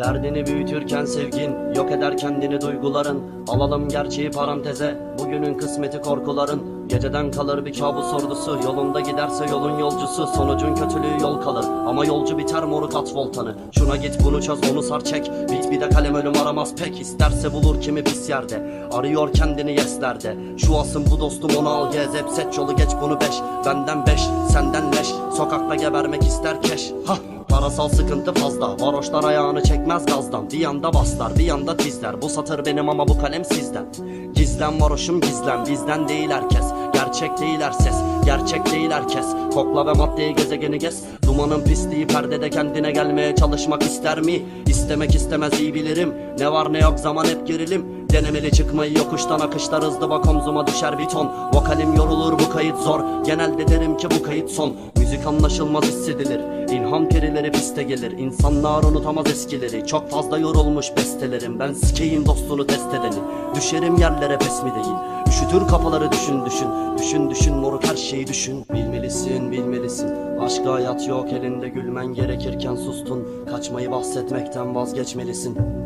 Derdini büyütürken sevgin Yok eder kendini duyguların. Alalım gerçeği paranteze Bugünün kısmeti korkuların. Geceden kalır bir kabus ordusu Yolunda giderse yolun yolcusu. Sonucun kötülüğü yol kalır Ama yolcu biter moruk at voltanı. Şuna git bunu çöz onu sar çek. Bit bir de kalem ölüm aramaz pek İsterse bulur kimi pis yerde. Arıyor kendini yeslerde Şu asım bu dostum onu al gez Hep set yolu geç bunu beş. Benden beş senden leş Sokakta gebermek ister keş. Hah Parasal sıkıntı fazla Varoşlar ayağını çekmez gazdan. Bir yanda baslar bir yanda tizler. Bu satır benim ama bu kalem sizden. Gizlen varoşum gizlen Bizden değil herkes. Gerçek değil her ses Gerçek değil herkes. Kokla ve maddeyi gezegeni gez. Dumanın pisliği perdede kendine gelmeye çalışmak ister mi? İstemek istemez iyi bilirim. Ne var ne yok zaman hep gerilim Denemeli çıkmayı yokuştan akışlar hızlı bak omzuma düşer bir ton. Vokalim yorulur bu kayıt zor. Genelde derim ki bu kayıt son. Müzik anlaşılmaz hissedilir. İlham perileri piste gelir. İnsanlar unutamaz eskileri. Çok fazla yorulmuş bestelerim. Ben sikeyim dostunu test edeni Düşerim yerlere pes mi değil? Üşütür kafaları düşün düşün. Düşün düşün moruk her şeyi düşün. Bilmelisin bilmelisin. Başka hayat yok elinde gülmen gerekirken sustun. Kaçmayı bahsetmekten vazgeçmelisin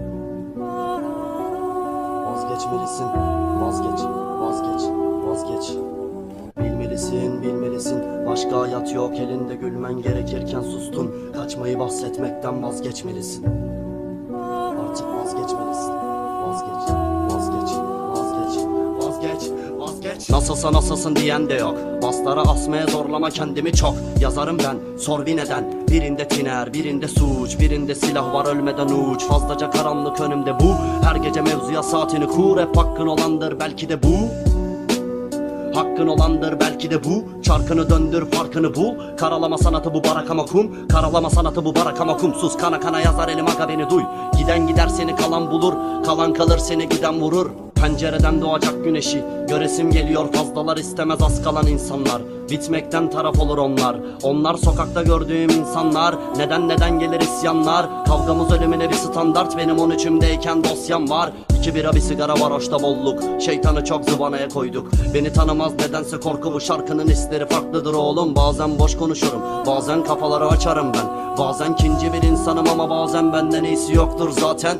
Vazgeçmelisin Vazgeç Vazgeç Vazgeç. Bilmelisin bilmelisin. Başka hayat yok elinde gülmen gerekirken sustun. Kaçmayı bahsetmekten vazgeçmelisin Nasılsa nasılsın diyen de yok. Baslara asmaya zorlama kendimi çok. Yazarım ben sor bir neden. Birinde tiner birinde suç Birinde silah var ölmeden uç. Fazlaca karanlık önümde bu. Her gece mevzuya saatini kur. Hep hakkın olandır belki de bu. Hakkın olandır belki de bu. Çarkını döndür farkını bul. Karalama sanatı bu barakama kum. Karalama sanatı bu barakama kum. Sus kana kana yazar elim aga beni duy. Giden gider seni kalan bulur. Kalan kalır seni giden vurur Pencereden doğacak güneşi. Göresim geliyor fazlalar istemez az kalan insanlar. Bitmekten taraf olur onlar. Onlar sokakta gördüğüm insanlar. Neden neden gelir isyanlar? Kavgamız ölümüne bir standart. Benim on üçümdeyken dosyam var. İki bira bir sigara varoşta bolluk. Şeytanı çok zıvanaya koyduk. Beni tanımaz nedense korku. Bu şarkının hisleri farklıdır oğlum. Bazen boş konuşurum. Bazen kafaları açarım ben. Bazen kinci bir insanım ama bazen benden iyisi yoktur zaten